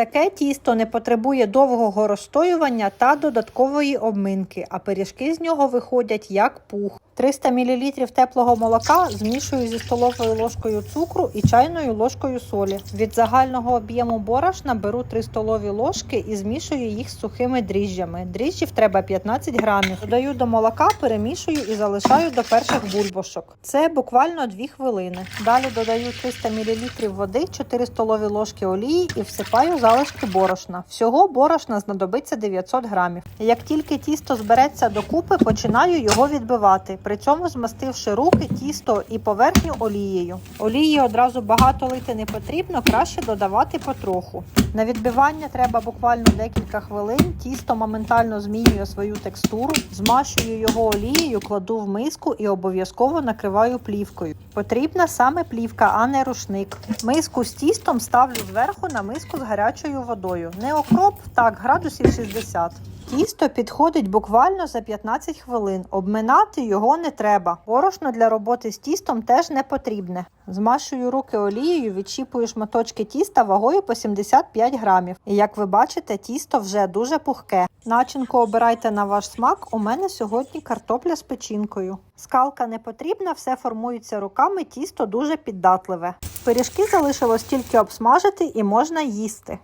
Таке тісто не потребує довгого розстоювання та додаткової обминки, а пиріжки з нього виходять як пух. 300 мл теплого молока змішую зі столовою ложкою цукру і чайною ложкою солі. Від загального об'єму борошна беру 3 столові ложки і змішую їх з сухими дріжджами. Дріжджів треба 15 грамів. Додаю до молока, перемішую і залишаю до перших бульбашок. Це буквально 2 хвилини. Далі додаю 300 мл води, 4 столові ложки олії і всипаю залишки борошна. Всього борошна знадобиться 900 грамів. Як тільки тісто збереться докупи, починаю його відбивати, при цьому змастивши руки, тісто і поверхню олією. Олії одразу багато лити не потрібно, краще додавати потроху. На відбивання треба буквально декілька хвилин. Тісто моментально змінює свою текстуру, змащую його олією, кладу в миску і обов'язково накриваю плівкою. Потрібна саме плівка, а не рушник. Миску з тістом ставлю зверху на миску з гарячою водою. Не окроп, так, градусів 60. Тісто підходить буквально за 15 хвилин. Обминати його не треба. Борошно для роботи з тістом теж не потрібне. Змашую руки олією, відчіпую шматочки тіста вагою по 75 грамів. І як ви бачите, тісто вже дуже пухке. Начинку обирайте на ваш смак. У мене сьогодні картопля з печінкою. Скалка не потрібна, все формується руками, тісто дуже піддатливе. Пиріжки залишилось тільки обсмажити і можна їсти.